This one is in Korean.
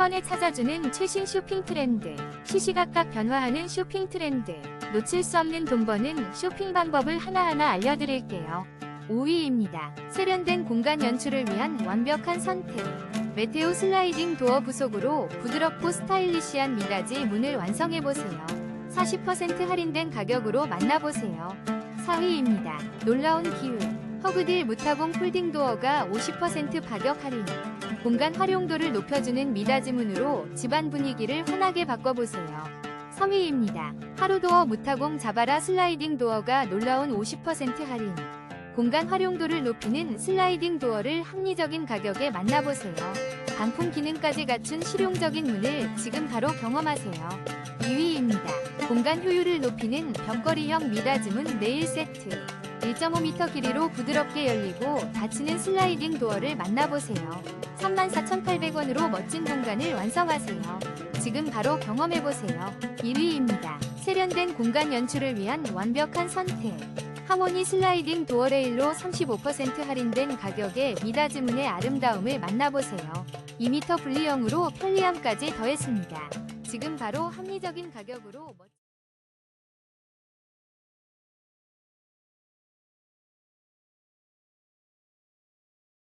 번에 찾아주는 최신 쇼핑 트렌드, 시시각각 변화하는 쇼핑 트렌드, 놓칠 수 없는 돈 버는 쇼핑 방법을 하나하나 알려드릴게요. 5위입니다. 세련된 공간 연출을 위한 완벽한 선택. 메테오 슬라이딩 도어 부속으로 부드럽고 스타일리시한 미닫이 문을 완성해보세요. 40% 할인된 가격으로 만나보세요. 4위입니다. 놀라운 기회. 허그딜 무타공 폴딩 도어가 50% 가격 할인. 공간 활용도를 높여주는 미닫이 문으로 집안 분위기를 환하게 바꿔보세요. 3위입니다. 하루도어 무타공 자바라 슬라이딩 도어가 놀라운 50% 할인. 공간 활용도를 높이는 슬라이딩 도어를 합리적인 가격에 만나보세요. 반품 기능까지 갖춘 실용적인 문을 지금 바로 경험하세요. 2위입니다. 공간 효율을 높이는 벽걸이형 미닫이문 네일 세트. 1.5m 길이로 부드럽게 열리고 닫히는 슬라이딩 도어를 만나보세요. 34,800원으로 멋진 공간을 완성하세요. 지금 바로 경험해보세요. 1위입니다. 세련된 공간 연출을 위한 완벽한 선택. 하모니 슬라이딩 도어 레일로 35% 할인된 가격에 미닫이문의 아름다움을 만나보세요. 2m 분리형으로 편리함까지 더했습니다. 지금 바로 합리적인 가격으로